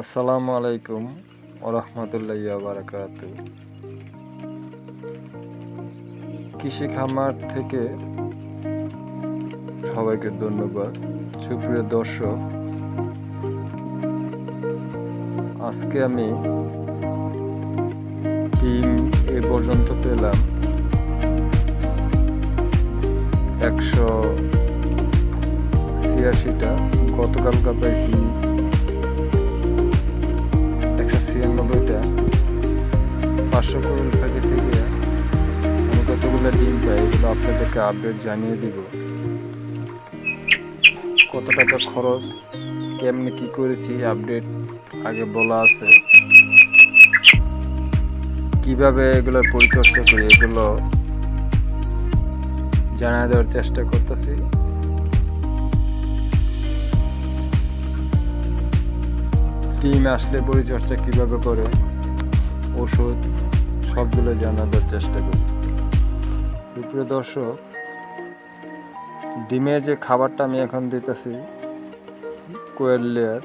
আসসালামু আলাইকুম ওরহমতুল্লাহ বারাকাত কৃষি খামার থেকে সবাইকে ধন্যবাদ। সুপ্রিয় দর্শক, আজকে আমি টিম এ পর্যন্ত পেলাম একশো ছিয়াশিটা। গতকালকা পাইছি ছিয়ানব্বইটা পাঁচশো করুন থেকে থেকে। আমি কতগুলো ডিম পাই এগুলো আপনাদেরকে আপডেট জানিয়ে দিব। কত টাকা খরচ, কেমনি কি করেছি আপডেট আগে বলা আছে। কীভাবে এগুলো পরিচর্যা করি, এগুলো জানা দেওয়ার চেষ্টা করতেছি। টিম আসলে পরিচর্যা কীভাবে করে, ওষুধ সবগুলো জানানোর চেষ্টা করি। দুপুরে দর্শক, ডিমের যে খাবারটা আমি এখন দিতেছি, কোয়েল লেয়ার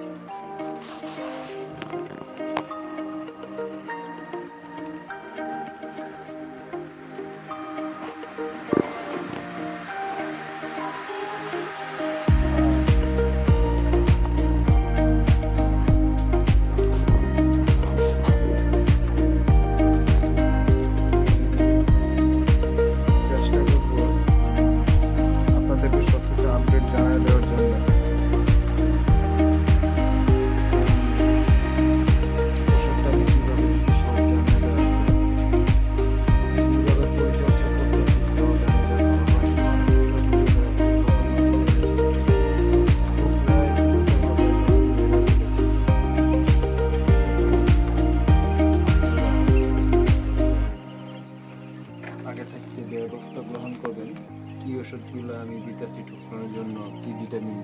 কি ওষুধগুলো আমি দিতেছি ঠুকানোর জন্য? কি ভিটামিন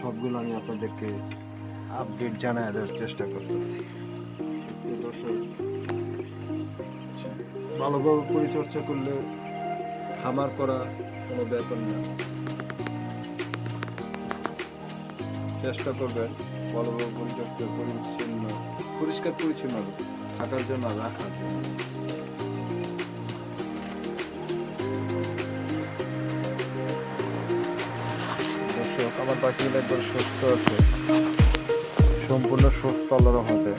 সবগুলো আমি আপনাদেরকে আপডেট জানায় দেওয়ার চেষ্টা করতেছি। ভালোভাবে পরিচর্যা করলে খামার করা কোনো ব্যাপার না। চেষ্টা করবেন ভালোভাবে পরিচর্যা পরিচ্ছন্ন পরিষ্কার পরিচ্ছন্ন থাকার জন্য রাখার জন্য। আমার পাখিগুলো একবার সুস্থ আছে। সম্পূর্ণ সুস্থ আল্লাহর মতে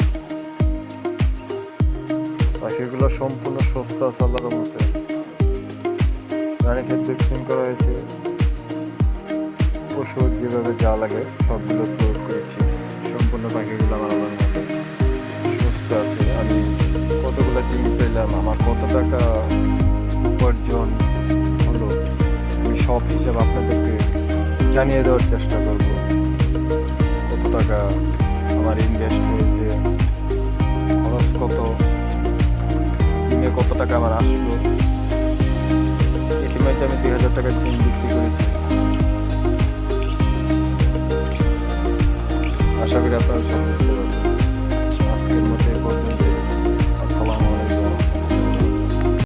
পাখিগুলো সম্পূর্ণ সুস্থ আছে আল্লাহর মতে রানীক্ষেত ভ্যাকসিন করা হয়েছে। ওষুধ যেভাবে যা লাগে সবগুলো প্রয়োগ করেছি। সম্পূর্ণ পাখিগুলো আমার আল্লাহর মতে সুস্থ আছে। আমি কতগুলো ডিম পেলাম, আমার কত টাকা উপার্জন হলো, আমি সব হিসাব আপনাদেরকে জানিয়ে দেওয়ার চেষ্টা করব। কত টাকা আমার ইনভেস্ট হয়েছে, খরচ কত কত টাকা আমার আসলো। ইতিমধ্যে আমি দুই হাজার টাকা ডিম বিক্রি করেছি। আশা করি আপনারা সব বুঝতে পারবেন